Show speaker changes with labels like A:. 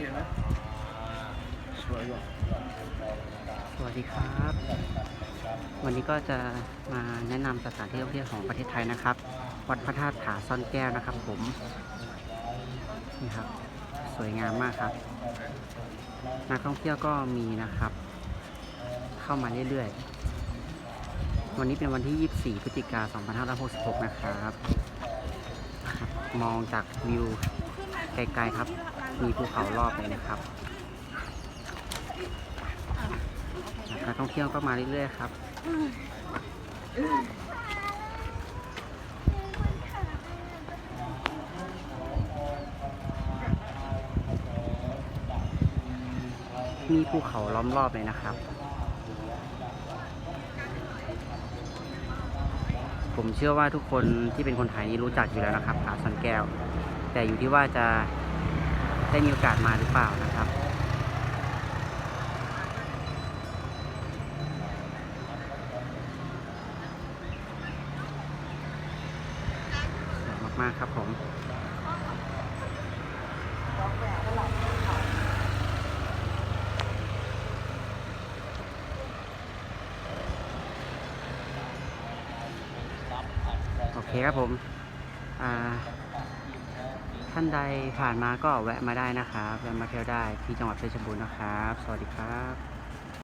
A: เห็นไหมสวยว่ะ
B: สวัสดีครับ วันนี้ก็จะมาแนะนำสถานที่ท่องเที่ยวของประเทศไทยนะครับ วัดพระธาตุผาซ่อนแก้วนะครับผม นี่ครับ สวยงามมากครับ นักท่องเที่ยวก็มีนะครับ เข้ามาเรื่อยๆ วันนี้เป็นวันที่ 24 พฤศจิกายน 2566 นะครับ มองจากวิว ไกลๆครับ มีภูเขารอบเลยนะครับนักท่องเที่ยวก็มาเรื่อยๆครับมีภูเขาล้อมรอบเลยนะครับ ผมเชื่อว่าทุกคนที่เป็นคนไทยนี่รู้จักอยู่แล้วนะครับผาสันแก้ว แต่อยู่ที่ว่าจะได้มีโอกาสมาหรือเปล่านะครับสวยมากๆครับผมโอเคครับผม อ่า ท่านใดผ่านมาก็แวะมาได้นะครับแวะมาเที่ยวได้ที่จังหวัดเพชรบูรณ์นะครับ สวัสดีครับ